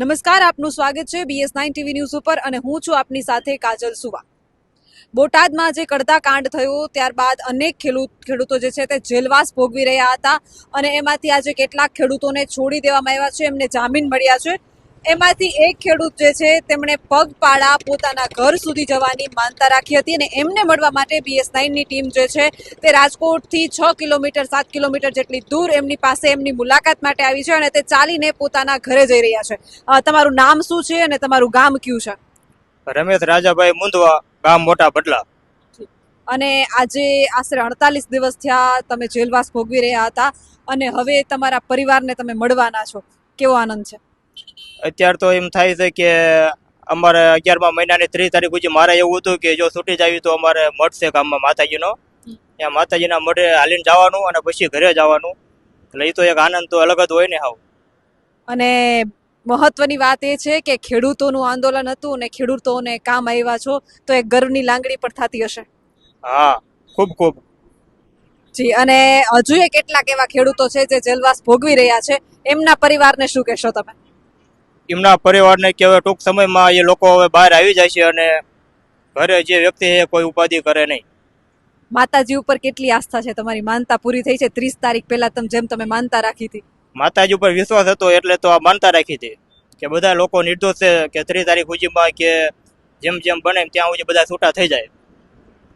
નમસ્કાર, આપનું સ્વાગત છે બીએસ નાઇન ટીવી ન્યૂઝ ઉપર અને હું છું આપની સાથે કાજલ સુવા. બોટાદમાં જે કડતા કાંડ થયો, ત્યારબાદ અનેક ખેડૂત ખેડૂતો જે છે તે જેલવાસ ભોગવી રહ્યા હતા અને એમાંથી આજે કેટલાક ખેડૂતોને છોડી દેવામાં આવ્યા છે, એમને જામીન મળ્યા છે. એમાંથી એક ખેડૂત જે છે તેમણે પગપાળા પોતાના ઘર સુધી જવાની માનતા રાખી હતી અને એમને મળવા માટે બીએસ નાઇનની ટીમ જે છે તે રાજકોટથી છ કિલોમીટર સાત કિલોમીટર જેટલી દૂર એમની પાસે એમની મુલાકાત માટે આવી છે અને તે ચાલીને પોતાના ઘરે જઈ રહ્યા છે. તમારું નામ શું છે અને તમારું ગામ કયું છે? રમેશ રાજાભાઈ મુંદવા ગામ મોટા બદલા. અને આજે આશરે અડતાલીસ દિવસ થયા તમે જેલવાસ ભોગવી રહ્યા હતા અને હવે તમારા પરિવારને તમે મળવાના છો. કેવો આનંદ છે? અત્યારે તો એમ થાય છે કે અમારે અગિયારમા મહિનાની ત્રીસ તારીખ સુધી મારે એવું હતું કે જો છૂટી જાવી તો અમારે મળશે ગામમાં માતાજીનો. ત્યાં માતાજીના મઢે હાલીને જવાનું અને પછી ઘરે જવાનું. એટલે એ તો એક આનંદ તો અલગ જ હોય ને હાવ. અને મહત્વની વાત એ છે કે ખેડૂતોનું આંદોલન હતું અને ખેડૂતોને કામ આવ્યા છો તો એક ગર્વની લાંગણી પણ થતી હશે. હા ખૂબ ખૂબ. જી અને હજુ કેટલાક એવા ખેડૂતો છે જે જેલવાસ ભોગવી રહ્યા છે. એમના પરિવારને શું કહેશો તમે? એમના પરિવારને કે હવે ટૂંક સમયમાં એ લોકો હવે બહાર આવી જાય છે અને ઘરે જે વ્યક્તિ છે કોઈ ઉપાધિ કરે નહીં. માતાજી ઉપર કેટલી આસ્થા છે? તમારી માનતા પૂરી થઈ છે? ત્રીસ તારીખ પહેલા તમે જેમ તમે માનતા રાખી હતી. માતાજી ઉપર વિશ્વાસ હતો એટલે તો આ માનતા રાખી હતી. કે બધા લોકો નિર્દોષ છે કે ત્રીસ તારીખ સુધીમાં કે જેમ જેમ બને ત્યાં સુધી બધા છૂટા થઈ જાય.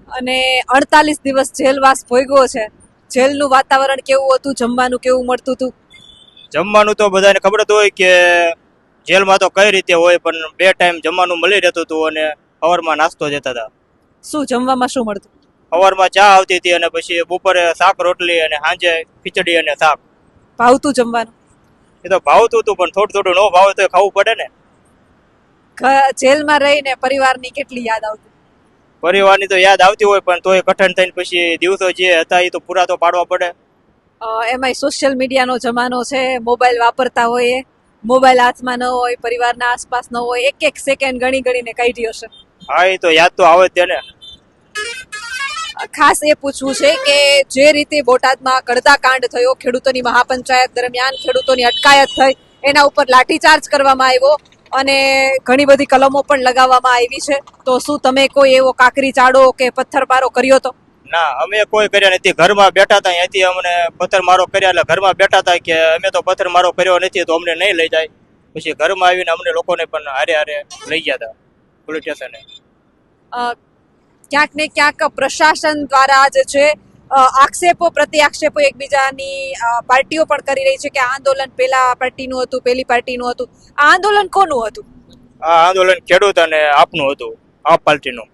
અને અડતાલીસ દિવસ જેલવાસ ભોગવ્યો છે. જેલનું વાતાવરણ કેવું હતું? જમવાનું કેવું મળતું હતું? જમવાનું તો બધાને ખબર જ હોય કે જેલમાં તો કઈ રીતે હોય પણ બે ટાઈમ જમવાનું મળી રહેતું હતું અને સવારમાં નાસ્તો જતા હતા. શું જમવામાં શું મળતું? સવારમાં ચા આવતી હતી અને પછી બપોરે શાક રોટલી અને સાંજે ખીચડી અને શાક. ભાવતું જમવાનું? એ તો ભાવતું હતું પણ થોડું થોડું ન ભાવે તો ખાવું પડે ને. જેલમાં રહીને પરિવારની કેટલી યાદ આવતી? પરિવારની તો યાદ આવતી હોય પણ તોય કઠણ થઈને પછી દિવસો જે હતા એ તો પૂરા તો પાડવા પડે. એમાંય સોશિયલ મીડિયાનો જમાનો છે મોબાઈલ વાપરતા હોઈએ. મોબાઈલ હાથમાં ન હોય પરિવારના આસપાસ ન હોય એક એક સેકન્ડ ગણી ગણીને કાઢી હશે હા એ તો યાદ તો આવે તેને ખાસ એ પૂછવું છે કે જે રીતે બોટાદમાં કડતા કાંડ થયો ખેડૂતોની મહાપંચાયત દરમિયાન ખેડૂતોની અટકાયત થઈ એના ઉપર લાઠીચાર્જ કરવામાં આવ્યો અને ઘણી બધી કલમો પણ લગાવવામાં આવી છે. તો શું તમે કોઈ એવો કાકરી ચાડો કે પથ્થરમારો કર્યો તો? ના અમે કોઈ કર્યા નથી. ઘરમાં બેઠા હતા અહીંયાથી અમને પથ્થર મારો કર્યા એટલે ઘરમાં બેઠા હતા કે અમે તો પથ્થર મારો કર્યો નથી તો અમને નહીં લઈ જાય. પછી ઘરમાં આવીને અમને લોકોને પણ હારે હારે લઈ ગયા હતા પોલીસ સ્ટેશને ક્યાંક ને ક્યાંક પ્રશાસન દ્વારા જે છે આક્ષેપો પ્રતિ આક્ષેપો એકબીજાની પાર્ટીઓ પણ કરી રહી છે કે આંદોલન પેલા પાર્ટીનું હતું પેલી પાર્ટીનું હતું. આ આંદોલન કોનું હતું? આ આંદોલન ખેડૂત અને આપનું હતું આપ પાર્ટીનું.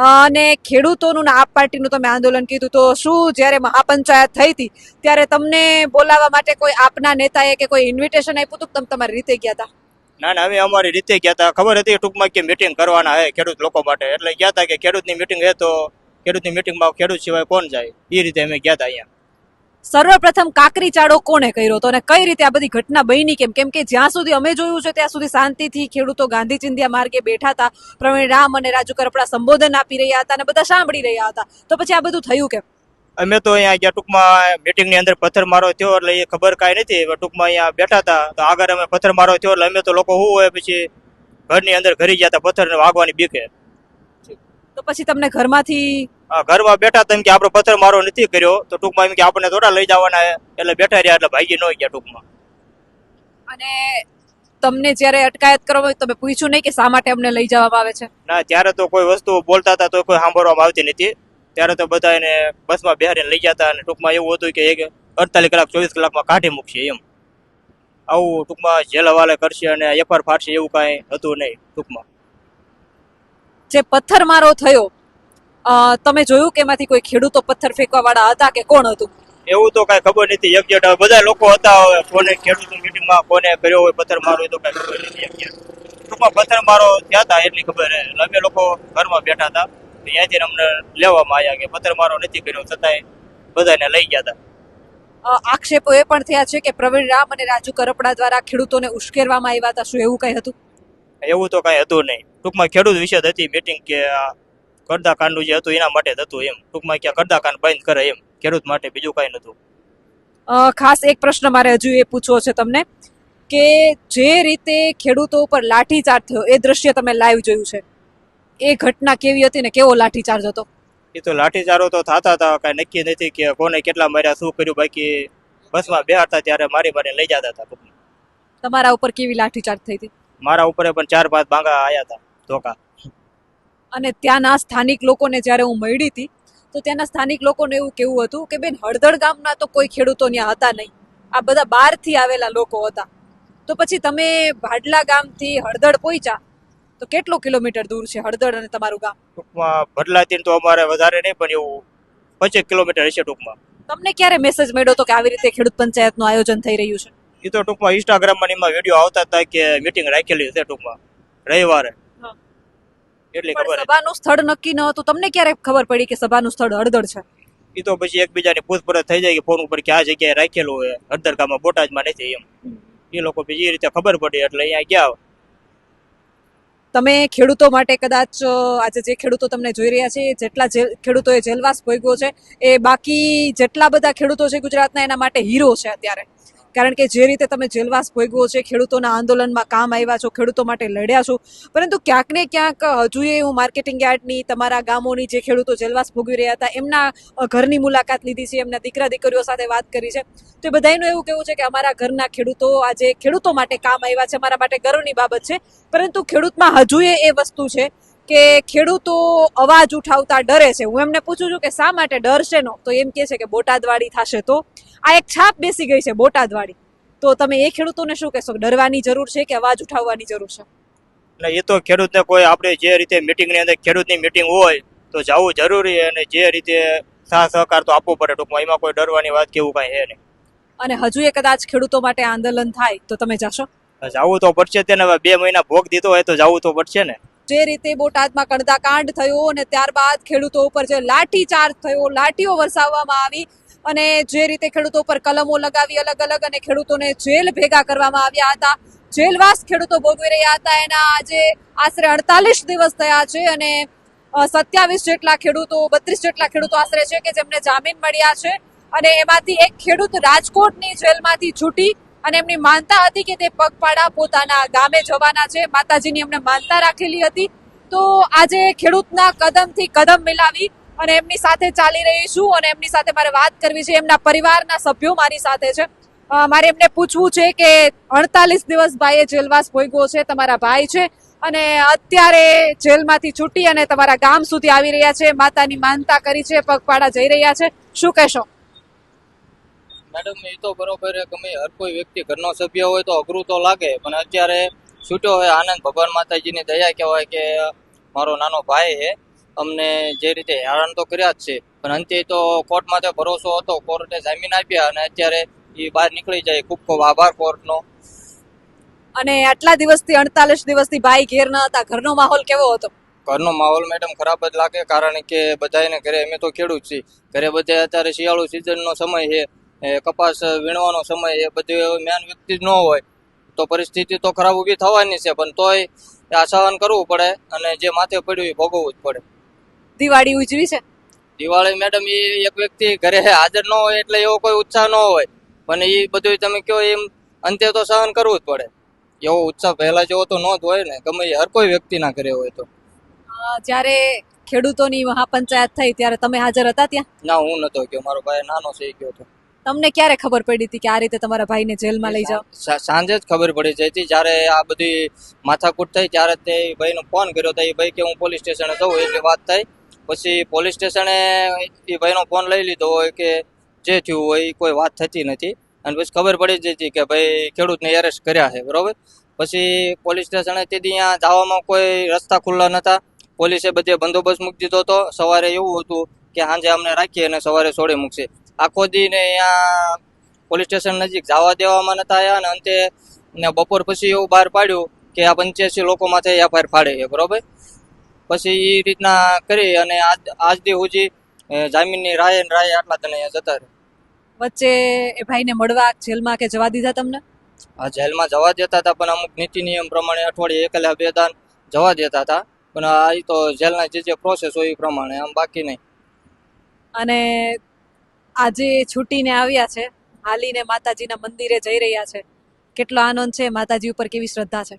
અને ખેડૂતોનું આપ પાર્ટીનું તમે આંદોલન કીધું તો શું જ્યારે મહાપંચાયત થઈ હતી, ત્યારે તમને બોલાવવા માટે કોઈ આપના નેતાએ કે કોઈ ઇન્વિટેશન આપ્યું હતું તમે તમારી રીતે ગયા હતા ના ના, અમે અમારી રીતે ગયા હતા ખબર હતી ટૂંકમાં કે મિટિંગ કરવાના હે ખેડૂત લોકો માટે. એટલે ગયા હતા કે ખેડૂતની મિટિંગ હે તો ખેડૂતની મિટિંગમાં ખેડૂત સિવાય કોણ જાય? એ રીતે અમે ગયા હતા અહીંયા. સર્વપ્રથમ કાકરી ચાડો કોને કર્યો હતો અને કઈ રીતે આ બધી ઘટના બની? કેમ કેમ કે જ્યાં સુધી અમે જોયું છે ત્યાં સુધી શાંતિથી ખેડૂતો ગાંધી ચિંધ્યા માર્ગે બેઠા હતા પ્રવીણ રામ અને રાજુ કરપડા સંબોધન આપી રહ્યા હતા અને બધા સાંભળી રહ્યા હતા. તો પછી આ બધું થયું કેમ? અમે તો અહીંયા ગયા ટૂંકમાં મિટિંગની અંદર પથ્થર મારો થયો એટલે એ ખબર કાંઈ નથી ટૂંકમાં અહીંયા બેઠા હતા. તો આગળ અમે પથ્થર મારો થયો એટલે અમે તો લોકો શું હોય પછી ઘરની અંદર ઘરી ગયા હતા પથ્થર વાગવાની બીકે. તો પછી તમને ઘરમાંથી ઘરમાં બેઠા હતા એમ કે આપણે પથ્થર મારો નથી કર્યો તો ટૂંકમાં એમ કે આપણને થોડા લઈ જવાના એટલે બેઠા રહ્યા એટલે ભાગી ન ગયા ટૂંકમાં. અને તમને જ્યારે અટકાયત કરવામાં આવી, તમે પૂછ્યું નહીં કે શા માટે અમને લઈ જવામાં આવે છે? ના ત્યારે તો કોઈ વસ્તુ બોલતા હતા તો કોઈ સાંભળવામાં આવતી નથી. ત્યારે તો બધા એને બસમાં બેહારીને લઈ જતા અને ટૂંકમાં એવું હતું કે એક અડતાલીસ કલાક ચોવીસ કલાકમાં કાઢી મૂકશે એમ. આવું ટૂંકમાં જેલ હવાલે કરશે અને એફઆર ફાટશે એવું કાંઈ હતું નહીં ટૂંકમાં. જે પથ્થરમારો થયો તમે જોયું કે એમાંથી કોઈ ખેડૂતો પથ્થર ફેંકવા વાળા હતા કે કોણ હતું? એવું તો કાંઈ ખબર નથી. એક્ઝેક્ટ બધા લોકો હતા કોને ખેડૂતો મિટિંગમાં કોને કર્યો હોય પથ્થર મારો તો કઈ ખબર નથી exact. ટૂંકમાં પથ્થર મારો થયા હતા એટલી ખબર અમે લોકો ઘરમાં બેઠા હતા. ત્યાંથી અમને લેવામાં આવ્યા કે પથ્થર મારો નથી કર્યો છતાંય બધાને લઈ ગયા હતા. આક્ષેપો એ પણ થયા છે કે પ્રવીણ રામ અને રાજુ કરપડા દ્વારા ખેડૂતોને ઉશ્કેરવામાં આવ્યા હતા. શું એવું કઈ હતું? એવું તો કઈ હતું નહીં. ટૂંકમાં ખેડૂત વિશે હતી મિટિંગ કે આ કરદા કાંડનું જે હતું એના માટે જ હતું એમ. ટૂંકમાં ક્યાં કરદા કાંડ બંધ કરે એમ. ખેડૂત માટે બીજું કાંઈ નહોતું. ખાસ એક પ્રશ્ન મારે હજુ એ પૂછવો છે તમને કે જે રીતે ખેડૂતો ઉપર લાઠીચાર્જ થયો એ દ્રશ્ય તમે લાઈવ જોયું છે. એ ઘટના કેવી હતી ને કેવો લાઠીચાર્જ હતો? એ તો લાઠીચારો તો થતા હતા કાંઈ નક્કી નથી કે કોને કેટલા માર્યા શું કર્યું બાકી બસમાં બેહાડતા ત્યારે મારી મારી લઈ જતા હતા તમારા ઉપર કેવી લાઠીચાર્જ થઈ હતી? મારા ઉપર પણ ચાર પાંચ ભાંગા આવ્યા હતા ધોકા. અને ત્યાંના સ્થાનિક લોકોને જ્યારે હું મળી હતી તો ત્યાંના સ્થાનિક લોકોને એવું કેવું હતું કે બેન હળદળ ગામના તો કોઈ ખેડૂતો ત્યાં હતા નહીં. આ બધા બહારથી આવેલા લોકો હતા. તો પછી તમે ભાડલા ગામથી હળદળ પહોંચ્યા તો કેટલો કિલોમીટર દૂર છે હળદળ અને તમારું ગામ? ટૂંકમાં ભડલાથી તો અમારે વધારે નહીં પણ એવું પચીસ કિલોમીટર હશે ટૂંકમાં. તમને ક્યારે મેસેજ મળ્યો તો કે આવી રીતે ખેડૂત પંચાયતનું આયોજન થઈ રહ્યું છે? એ તો ટૂંકમાં ઇન્સ્ટાગ્રામમાં એમાં વીડિયો આવતા હતા કે મીટિંગ રાખેલી છે ટૂંકમાં. રવિવારે. એટલી ખબર સભાનું સ્થળ નક્કી ન હતું. તમને ક્યારે ખબર પડી કે સભાનું સ્થળ હળદર છે? એ તો પછી એકબીજાની પૂછપરછ થઈ જાય કે ફોન ઉપર કે આ જગ્યાએ રાખેલું હોય. હળદર ગામમાં બોટાદમાં નથી એમ. એ લોકો પછી એ રીતે ખબર પડી એટલે અહીંયા ગયા તમે ખેડૂતો માટે કદાચ આજે જે ખેડૂતો તમને જોઈ રહ્યા છે જેટલા જે ખેડૂતોએ જેલવાસ ભોગવ્યો છે એ બાકી જેટલા બધા ખેડૂતો છે ગુજરાતના એના માટે હીરો છે અત્યારે. કારણ કે જે રીતે તમે જેલવાસ ભોગવો છે, ખેડૂતોના આંદોલનમાં કામ આવ્યા છો, ખેડૂતો માટે લડ્યા છો, પરંતુ ક્યાંક ને ક્યાંક હજુ હું માર્કેટિંગ યાર્ડની તમારા ગામોની જે ખેડૂતો જેલવાસ ભોગવી રહ્યા હતા, એમના ઘરની મુલાકાત લીધી છે, એમના દીકરા દીકરીઓ સાથે વાત કરી છે. તો એ બધાનું એવું કેવું છે કે અમારા ઘરના ખેડૂતો આજે ખેડૂતો માટે કામ આવ્યા છે, અમારા માટે ગર્વની બાબત છે, પરંતુ ખેડૂતમાં હજુ એ વસ્તુ છે કે ખેડૂતો અવાજ ઉઠાવતા ડરે છે. હું એમને પૂછું છું કે શા માટે ડરશે નો તો એમ કહે છે કે બોટાદવાડી થશે તો. આ એક છાપ બેસી ગઈ છે બોટાદવાળી. તો તમે એ ખેડૂતોને શું કહેશો? ડરવાની જરૂર છે કે અવાજ ઉઠાવવાની જરૂર છે? એટલે એ તો ખેડૂતને કોઈ આપણે જે રીતે મિટિંગની અંદર ખેડૂતની મિટિંગ હોય તો જવું જરૂરી અને જે રીતે સાહ સહકાર તો આપવો પડે ટૂંકમાં. એમાં કોઈ ડરવાની વાત કેવું કાંઈ છે નહીં. અને હજુ એ કદાચ ખેડૂતો માટે આંદોલન થાય તો તમે જશો? જવું તો પડશે તેને હવે બે મહિના ભોગ દીધો હોય તો જવું તો પડશે ને. જે રીતે બોટાદમાં કણદાકાંડ થયો અને ત્યારબાદ ખેડૂતો ઉપર જે લાઠીચાર્જ થયો લાઠીઓ વરસાવવામાં આવી અને જે રીતે ખેડૂતો ઉપર કલમો લગાવી અલગ અલગ અને ખેડૂતોને જેલ ભેગા કરવામાં આવ્યા હતા. જેલવાસ ખેડૂતો ભોગવી રહ્યા હતા. એના આજે આશરે અડતાલીસ દિવસ થયા છે અને સત્યાવીસ જેટલા ખેડૂતો, બત્રીસ જેટલા ખેડૂતો આશરે છે કે જેમને જામીન મળ્યા છે. અને એમાંથી એક ખેડૂત રાજકોટની જેલમાંથી છૂટી અને એમની માનતા હતી કે તે પગપાળા પોતાના ગામે જવાના છે. માતાજીની એમને માનતા રાખેલી હતી. તો આજે ખેડૂતના કદમથી કદમ મિલાવી અને એમની સાથે ચાલી રહી છું અને એમની સાથે મારે વાત કરવી છે. એમના પરિવારના સભ્યો મારી સાથે છે. મારે એમને પૂછવું છે કે અડતાલીસ દિવસ ભાઈએ જેલવાસ ભોગવો છે, તમારા ભાઈ છે. અને અત્યારે જેલમાંથી છૂટી અને તમારા ગામ સુધી આવી રહ્યા છે. માતાની માનતા કરી છે, પગપાળા જઈ રહ્યા છે. શું કહેશો? મેડમ, એ તો બરોબર ગમે હર કોઈ વ્યક્તિ ઘરનો સભ્ય હોય તો અઘરું તો લાગે. પણ અત્યારે છૂટ્યો હોય આનંદ ભગવાન માતાજીની દયા કહેવાય કે મારો નાનો ભાઈ છે. અમને જે રીતે હેરાન તો કર્યા જ છે. પણ અંતે તો કોર્ટમાં તો ભરોસો હતો. કોર્ટે જામીન આપ્યા અને અત્યારે એ બહાર નીકળી જાય. ખૂબ ખૂબ આભાર કોર્ટનો. અને આટલા દિવસથી અડતાલીસ દિવસથી ભાઈ ઘેર ન હતા. ઘરનો માહોલ કેવો હતો? ઘરનો માહોલ મેડમ ખરાબ જ લાગે કારણ કે બધાને ઘરે અમે તો ખેડૂત છીએ. ઘરે બધે અત્યારે શિયાળુ સિઝનનો સમય છે. કપાસ વીણવાનો સમય એ બધું મેન વ્યક્તિ જ ન હોય. તો પરિસ્થિતિ તો ખરાબ ઊભી થવાની છે. પણ તોય આ સહન કરવું પડે અને જે માથે પડ્યું એ ભોગવવું જ પડે. દિવાળી ઉજવી છે? દિવાળી મેડમ એ એક વ્યક્તિ ઘરે હાજર ન હોય એટલે એવો કોઈ ઉત્સાહ ન હોય. પણ એ બધું તમે કહો એમ અંતે તો સહન કરવું જ પડે. એવો ઉત્સાહ પહેલા જેવો તો ન જ હોય ને ગમે હર કોઈ વ્યક્તિના ઘરે હોય તો. જ્યારે ખેડૂતોની મહાપંચાયત થઈ ત્યારે તમે હાજર હતા ત્યાં? ના હું નતો ગયો. મારો ભાઈ નાનો છે એ ગયો હતો. તમને ક્યારે ખબર પડી હતી કે આ રીતે તમારા ભાઈને જેલમાં લઈ જાઓ? સાંજે જ ખબર પડી જઈ હતી જ્યારે આ બધી માથાકૂટ થઈ ત્યારે તે ભાઈનો ફોન કર્યો તો એ ભાઈ કે હું પોલીસ સ્ટેશને જઉં એટલે વાત થઈ. પછી પોલીસ સ્ટેશને એ ભાઈનો ફોન લઈ લીધો હોય કે જે થયું હોય એ કોઈ વાત થતી નથી. અને પછી ખબર પડી જતી કે ભાઈ ખેડૂતને એરેસ્ટ કર્યા છે, બરાબર? પછી પોલીસ સ્ટેશને તે દી અહીંયા જવામાં કોઈ રસ્તા ખુલ્લા નહોતા પોલીસે બધે બંદોબસ્ત મૂકી દીધો હતો. સવારે એવું હતું કે સાંજે અમને રાખીએ અને સવારે છોડી મૂકશે. આખો દીને અહીંયા પોલીસ સ્ટેશન નજીક જવા દેવામાં નહોતા આવ્યા અને અંતે ને બપોર પછી એવું બહાર પાડ્યું કે આ પંચ્યાસી લોકો માથે એફઆઈઆર ફાડે છે, બરોબર? પછી એ રીતના કરી અને આજ આજ દી સુધી જામીનની રાય ને રાય આટલા તને જતા રહે. વચ્ચે એ ભાઈને મળવા જેલમાં કે જવા દીધા તમને? આ જેલમાં જવા દેતા હતા પણ અમુક નીતિ નિયમ પ્રમાણે અઠવાડિયે એકલા બે દાન જવા દેતા હતા. પણ આ તો જેલના જે જે પ્રોસેસ હોય એ પ્રમાણે આમ બાકી નહીં. અને આજે છૂટીને આવ્યા છે. હાલીને માતાજીના મંદિરે જઈ રહ્યા છે. કેટલો આનંદ છે માતાજી ઉપર કેવી શ્રદ્ધા છે.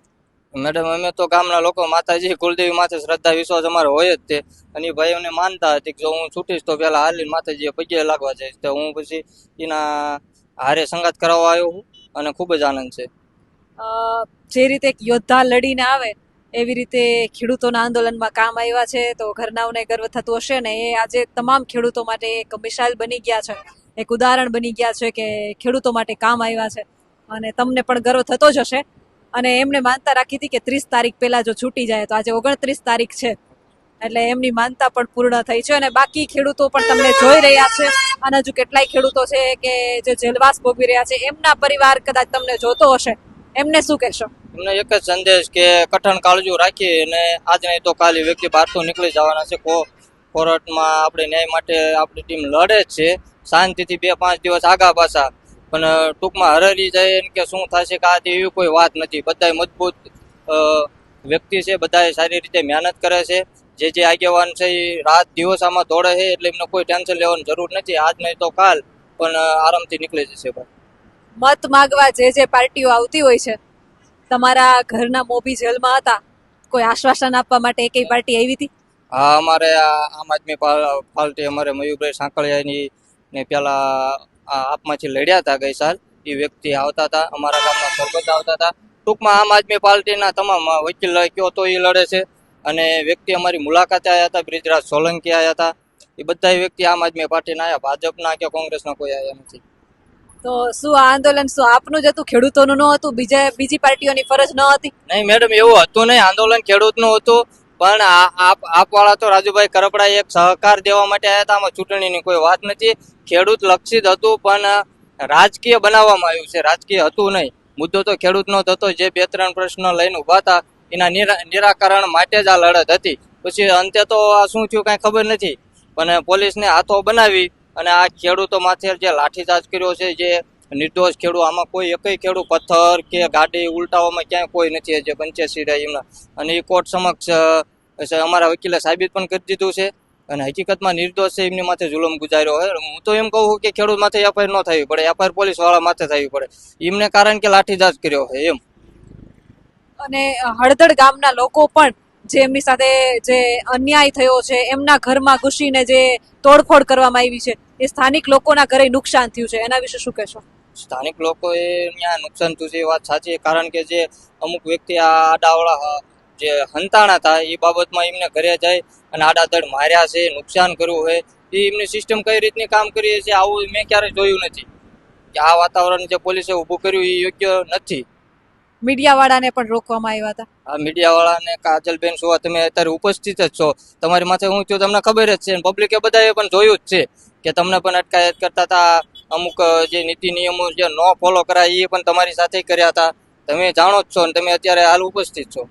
મેડમ, અમે તો ગામના લોકો, માતાજી, કુલદેવી માથે શ્રદ્ધા, વિશ્વાસ અમારો હોય જ તે. અને એ ભાઈઓને માનતા હતી કે જો હું છૂટીશ તો પેલા હાલીને માતાજીએ પગે લાગવા જઈશ. તો હું પછી એના હારે સંગાત કરાવવા આવ્યો હું અને ખૂબ જ આનંદ છે. જે રીતે એક યોદ્ધા લડીને આવે, એવી રીતે ખેડૂતોના આંદોલનમાં કામ આવ્યા છે, તો ઘરનાઓને ગર્વ થતું હશે ને એ આજે તમામ ખેડૂતો માટે એક મિસાઇલ બની ગયા છે. એક ઉદાહરણ બની ગયા છે કે ખેડૂતો માટે કામ આવ્યા છે. અને તમને પણ ગર્વ થતો જ હશે. અને એમને માનતા રાખી હતી કે ત્રીસ તારીખ પહેલા જો છૂટી જાય તો આજે ઓગણત્રીસ તારીખ છે. એટલે એમની માનતા પણ પૂર્ણ થઈ છે અને બાકી ખેડૂતો પણ તમને જોઈ રહ્યા છે. અને હજુ કેટલાય ખેડૂતો છે કે જે જેલવાસ ભોગવી રહ્યા છે, એમના પરિવાર કદાચ તમને જોતો હશે. એમને શું કહેશો? એમને એક જ સંદેશ કે કઠણ કાળજુ રાખી અને આજ નહીં તો કાલે વ્યક્તિ બહારથી નીકળી જવાના છે. કો કોર્ટમાં આપણે ન્યાય માટે આપણી ટીમ લડે છે. શાંતિથી બે પાંચ દિવસ આગા પાછા પણ ટૂંકમાં હરેલી જાય કે શું થશે કે આ તે એવી કોઈ વાત નથી. બધાય મજબૂત વ્યક્તિ છે બધાએ સારી રીતે મહેનત કરે છે. જે જે આગેવાન છે એ રાત દિવસ આમાં દોડે છે એટલે એમને કોઈ ટેન્શન લેવાની જરૂર નથી. આજ નહીં તો કાલ પણ આરામથી નીકળી જશે ભાઈ. મત માગવા જે જે પાર્ટીઓ આવતી હોય છે તમારા ઘરના મોભી જેલમાં હતા. કોઈ આશ્વાસન આપવા માટે એકેય પાર્ટી આવી હતી? હા અમારે આ આમ આદમી પાર્ટી અમારે મયુરભાઈ સાંકળિયાની ને પેલા આપમાંથી લડ્યા હતા ગઈ સાલ. એ વ્યક્તિ આવતા હતા અમારા ગામના સરપંચ આવતા હતા. ટૂંકમાં આમ આદમી પાર્ટીના તમામ વકીલ કયો તો એ લડે છે. અને વ્યક્તિ અમારી મુલાકાતે આવ્યા હતા બ્રિજરાજ સોલંકી આવ્યા હતા. એ બધા વ્યક્તિ આમ આદમી પાર્ટીના આવ્યા ભાજપના કે કોંગ્રેસના કોઈ આવ્યા નથી. તો શું આ આંદોલન શું આપનું જ હતું? ખેડૂતોનું ન હતું? બીજા બીજી પાર્ટીઓની ફરજ ન હતી? નહીં મેડમ એવું હતું નહીં. આંદોલન ખેડૂતનું હતું. પણ આપવાળા તો રાજુભાઈ કરપડાએ એક સહકાર દેવા માટે આવ્યા હતા. આમાં ચૂંટણીની કોઈ વાત નથી. ખેડૂત લક્ષિત હતું, પણ રાજકીય બનાવવામાં આવ્યું છે. રાજકીય હતું નહીં. મુદ્દો તો ખેડૂતનો જ હતો. જે બે ત્રણ પ્રશ્ન લઈને ઊભા હતા, એના નિરાકરણ માટે જ આ લડત હતી. પછી અંતે તો આ શું થયું કાંઈ ખબર નથી. પણ પોલીસને હાથો બનાવી અને આ ખેડૂતો માથે જે લાઠીચાર્જ કર્યો છે, જે નિર્દોષ ખેડૂત, આમાં કોઈ એકય ખેડૂત પથ્થર કે ગાડી ઉલટાવામાં ક્યાંય કોઈ નથી જે પંચ્યાસી એમના. અને એ કોર્ટ સમક્ષ અમારા વકીલે સાબિત પણ કરી દીધું છે. અને હકીકતમાં નિર્દોષ છે, એમની માથે જુલમ ગુજાર્યો હોય હું તો એમ કહું કે ખેડૂત માથે એફઆઈઆર ન થવી પડે, એફઆઈઆર પોલીસવાળા માથે થવી પડે. એમને કારણ કે લાઠીચાર્જ કર્યો હોય એમ. અને હળદળ ગામના લોકો પણ જે એમની સાથે જે અન્યાય થયો છે, એમના ઘરમાં ઘૂસીને જે તોડફોડ કરવામાં આવી છે, એ સ્થાનિક લોકોના ઘરે નુકસાન થયું છે. એના વિશે શું કહેશો? સ્થાનિક લોકોએ ત્યાં નુકસાન થયું છે એ વાત સાચી કારણ કે જે અમુક વ્યક્તિ આ આડાવાળા જે હંતાણા હતા એ બાબતમાં એમને ઘરે જાય અને આડાધડ માર્યા છે નુકસાન કર્યું હોય એ એમની સિસ્ટમ કઈ રીતની કામ કરી છે આવું મેં ક્યારેય જોયું નથી. કે આ વાતાવરણ જે પોલીસે ઊભું કર્યું એ યોગ્ય નથી. મીડિયાવાળાને પણ રોકવામાં આવ્યા હતા? આ મીડિયાવાળાને કાજલબેન શું તમે અત્યારે ઉપસ્થિત જ છો. તમારી માથે હું થયું તમને ખબર જ છે પબ્લિકે બધાએ પણ જોયું જ છે કે તમને પણ અટકાયત કરતા હતા અમુક જે નીતિ નિયમો જે ન ફોલો કરાય એ પણ તમારી સાથે કર્યા હતા. તમે જાણો જ છો અને તમે અત્યારે હાલ ઉપસ્થિત છો.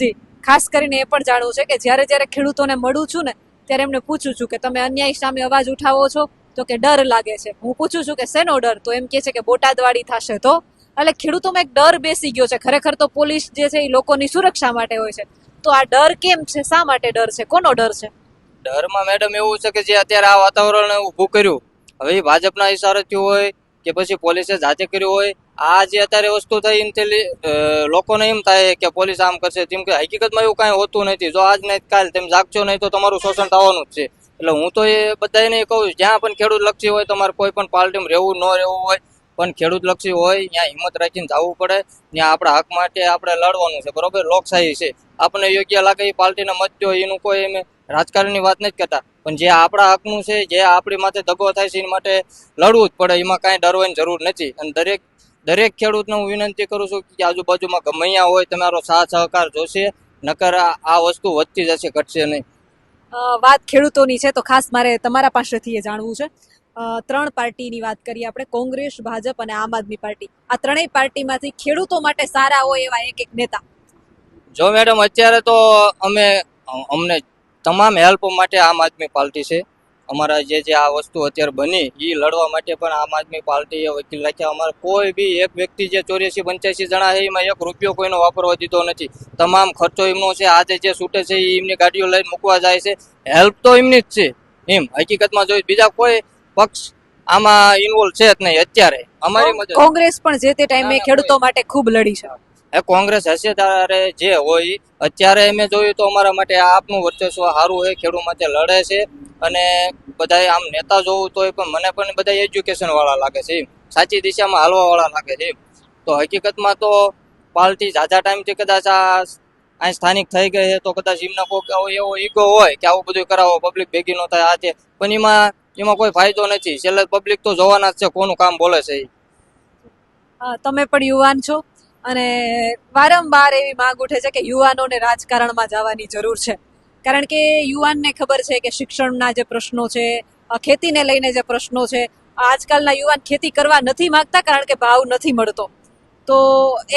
જી. ખાસ કરીને એ પણ જાણવું છે કે જ્યારે જ્યારે ખેડૂતોને મળું છું ને ત્યારે એમને પૂછું છું કે તમે અન્યાય સામે અવાજ ઉઠાવો છો? તો કે ડર લાગે છે. હું પૂછું છું કે શેનો ડર? તો એમ કે છે કે બોટાદવાડી થશે તો? એટલે ખેડૂતોમાં એક ડર બેસી ગયો છે. ખરેખર તો પોલીસ જે છે એ લોકોની સુરક્ષા માટે હોય છે. તો આ ડર કેમ છે? શા માટે ડર છે? કોનો ડર છે? ડરમાં મેડમ એવું છે કે જે અત્યારે આ વાતાવરણ ઊભું કર્યું હવે ભાજપના ઈશારે થયો હોય કે પછી પોલીસે જાતે કર્યું હોય, આ જે અત્યારે વસ્તુ થઈ એનાથી લી- લોકોને એમ થાય કે પોલીસ આમ કરશે તેમ કે હકીકતમાં એવું કાંઈ હોતું નથી. જો આજ નહીં કાલ તેમ જાગશો નહીં તો તમારું શોષણ થવાનું જ છે. એટલે હું તો એ બધાને કહું જ્યાં પણ ખેડૂત લક્ષી હોય, તમારે કોઈ પણ પાર્ટીમાં રહેવું ન રહેવું હોય, પણ ખેડૂત લક્ષી હોય, ત્યાં હિંમત રાખીને જવું પડે, ત્યાં આપણા હક માટે આપણે લડવાનું છે. બરોબર? લોકશાહી છે. આપણને યોગ્ય લાગે એ પાર્ટીને મત જો એનું કોઈ એમ રાજકારણની વાત નથી કરતા. પણ જે આપણા હકનું છે જે આપણી માથે દગો થાય છે એના માટે લડવું જ પડે એમાં કાંઈ ડરવાની જરૂર નથી. અને દરેક દરેક ખેડૂતને હું વિનંતી કરું છું કે આજુબાજુમાં ગમે હોય તમારો સાથ સહકાર જોશે નકર આ આ વસ્તુ વધતી જશે ઘટશે નહીં. વાત ખેડૂતોની છે તો ખાસ મારે તમારા પાસેથી એ જાણવું છે. ત્રણ પાર્ટીની વાત કરીએ આપણે કોંગ્રેસ ભાજપ અને આમ આદમી પાર્ટી. આ ત્રણેય પાર્ટીમાંથી ખેડૂતો માટે સારા હોય એવા એક એક નેતા. જો મેડમ અત્યારે તો અમે અમને તમામ હેલ્પ માટે આમ આદમી પાર્ટી છે. અમારા જે જે આ વસ્તુ અત્યારે બની એ લડવા માટે પણ આમ આદમી પાર્ટીએ વકીલ રાખ્યા. અમારે કોઈ બી એક વ્યક્તિ જે ચોર્યાસી પંચ્યાસી જણા છે એમાં એક રૂપિયો કોઈનો વાપરવા દીધો નથી. તમામ ખર્ચો એમનો છે આજે જે છૂટે છે એ એમની ગાડીઓ લઈને મૂકવા જાય છે. હેલ્પ તો એમની જ છે એમ. હકીકતમાં જોઈ બીજા કોઈ પક્ષ આમાં ઇન્વોલ્વ છે જ નહીં અત્યારે. અમારી કોંગ્રેસ પણ જે તે ટાઈમે ખેડૂતો માટે ખૂબ લડી છે. એ કોંગ્રેસ હશે ત્યારે જે હોય, અત્યારે અમે જોયું તો અમારા માટે આપનું વર્ચસ્વ સારું હોય, ખેડૂત માટે લડે છે અને બધા આમ નેતા જોવું તો પણ મને પણ બધા એજ્યુકેશન વાળા લાગે છે. સાચી દિશામાં હાલવા વાળા લાગે છે. તો હકીકતમાં તો પાર્ટી ઝાઝા ટાઈમથી કદાચ આ અહીં સ્થાનિક થઈ ગઈ છે તો કદાચ એમના કોઈ આવો એવો ઈગો હોય કે આવું બધું કરાવો પબ્લિક ભેગી ન થાય આ તે. પણ એમાં એમાં કોઈ ફાયદો નથી. છેલ્લે પબ્લિક તો જોવાના જ છે, કોનું કામ બોલે છે. તમે પણ યુવાન છો. અને વારંવાર એવી માંગ ઉઠે છે કે યુવાનોને રાજકારણમાં જવાની જરૂર છે. કારણ કે યુવાનને ખબર છે કે શિક્ષણના જે પ્રશ્નો છે ખેતીને લઈને જે પ્રશ્નો છે, આજકાલના યુવાન ખેતી કરવા નથી માંગતા કારણ કે ભાવ નથી મળતો. તો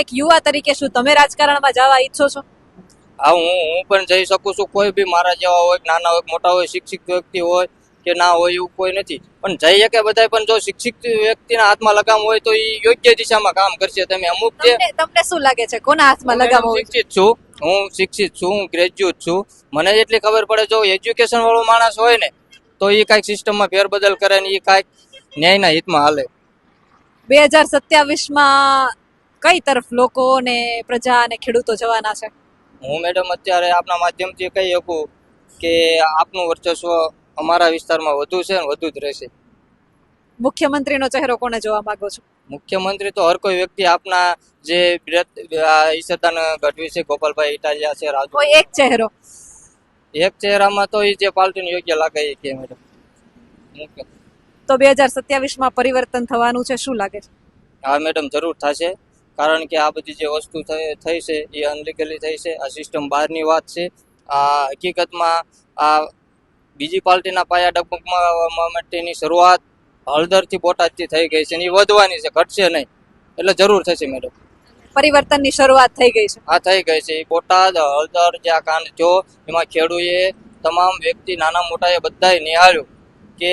એક યુવા તરીકે શું તમે રાજકારણમાં જવા ઈચ્છો છો? હા, હું હું પણ જઈ શકું છું. કોઈ બી મારા જેવા હોય, નાના હોય, મોટા હોય, શિક્ષિત વ્યક્તિ હોય કે ના હોય એવું કોઈ નથી. પણ જઈ શકે બધા પણ જો શિક્ષિત વ્યક્તિના હાથમાં લગામ હોય તો એ યોગ્ય દિશામાં કામ કરશે. તમે અમુક જે તમને શું લાગે છે? કોના હાથમાં લગામ હોય શિક્ષિત છું. હું શિક્ષિત છું. હું ગ્રેજ્યુએટ છું. મને જેટલી ખબર પડે જો એજ્યુકેશન વાળો માણસ હોય ને તો એ કાંઈક સિસ્ટમમાં ફેરબદલ કરે ને એ કાંઈક ન્યાયના હિતમાં હાલે. બે હજાર સત્યાવીસમાં કઈ તરફ લોકો ને પ્રજા અને ખેડૂતો જવાના છે? હું મેડમ અત્યારે આપના માધ્યમથી કહી શકું કે આપનું વર્ચસ્વ અમારા વિસ્તારમાં વધુ છે વધુ જ રહેશે. મુખ્યમંત્રીનો ચહેરો કોને જોવા માંગો છો? મુખ્યમંત્રી તો હર કોઈ વ્યક્તિ આપના જે આ ગઢવી છે ગોપાલભાઈ ઇટાલિયા છે રાજુ. કોઈ એક ચહેરો? એક ચહેરામાં તો એ જે પાર્ટીને યોગ્ય લાગે એ કે મેડમ. તો બે હજાર સત્યાવીસમાં પરિવર્તન થવાનું છે શું લાગે છે? હા મેડમ જરૂર થશે. કારણ કે આ બધી જે વસ્તુ થઈ થઈ છે એ અનલીગલી થઈ છે. આ સિસ્ટમ બહારની વાત છે. આ હકીકતમાં આ બીજી પાર્ટીના પાયા ડગમગમાં માટેની શરૂઆત હળદરથી બોટાદથી થઈ ગઈ છે અને એ વધવાની છે ઘટશે નહીં. એટલે જરૂર થશે મેડમ પરિવર્તનની શરૂઆત થઈ ગઈ છે. આ થઈ ગઈ છે. બોટાદ હળદર જે આ કાંડ થયો એમાં ખેડૂએ તમામ વ્યક્તિ નાના મોટા એ બધાએ નિહાળ્યું કે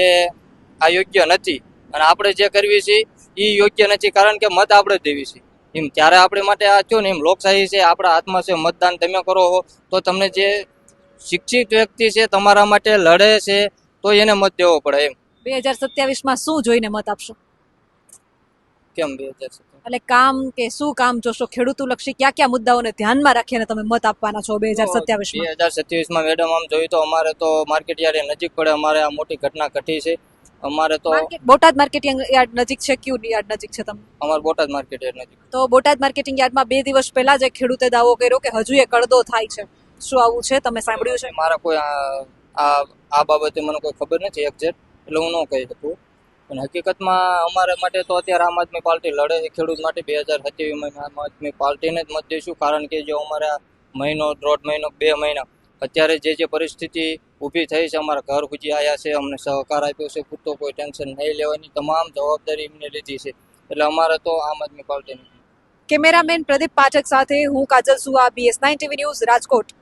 આ યોગ્ય નથી. અને આપણે જે કરવી છે એ યોગ્ય નથી કારણ કે મત આપણે દેવી છે. એમ ત્યારે આપણે માટે આ થયો ને એમ લોકશાહી છે આપણા હાથમાં છે મતદાન. તમે કરો તો તમને જે શિક્ષિત વ્યક્તિ છે તમારા માટે લડે છે તો એને મત દેવો પડે એમ. બે હજાર સત્યાવીસમાં શું જોઈને મત આપશો? કેમ બે હજાર એટલે કામ કે શું કામ જોશો? ખેડૂતો લક્ષી કયા કયા મુદ્દાઓને ધ્યાનમાં રાખીને તમે મત આપવાના છો બે હજાર બે સત્યાવીસમાં હજાર સત્યાવીસમાં મેડમ આમ જોયું તો અમારે તો માર્કેટ યાર્ડ નજીક પડે અમારે આ મોટી ઘટના ઘટી છે. અમારે તો બોટાદ માર્કેટિંગ યાર્ડ નજીક છે ક્યુ યાર્ડ નજીક છે તમે અમારે બોટાદ માર્કેટ યાર્ડ નજીક. તો બોટાદ માર્કેટિંગ યાર્ડમાં બે દિવસ પહેલા જે ખેડૂતે દાવો કર્યો કે હજુ એ કડદો થાય છે. શું આવું છે? તમે સાંભળ્યું છે? મારા કોઈ આ આ બાબતે મને કોઈ ખબર નથી એક્ઝેક્ટ એટલે હું ન કહી શકું. પણ હકીકતમાં અમારા માટે તો અત્યારે આમ આદમી પાર્ટી લડે છે ખેડૂત માટે બે હજાર સત્યાવીસમાં આમ આદમી પાર્ટીને જ મત દઈશું કારણ કે જો અમારા મહિનો દોઢ મહિનો બે મહિના અત્યારે જે જે પરિસ્થિતિ ઊભી થઈ છે અમારા ઘર સુધી આવ્યા છે અમને સહકાર આપ્યો છે પૂરતો કોઈ ટેન્શન નહીં લેવાની તમામ જવાબદારી એમને લીધી છે. એટલે અમારે તો આમ આદમી પાર્ટીની કેમેરામેન પ્રદીપ પાઠક સાથે હું Kajal Suva BS nine TV news Rajkot.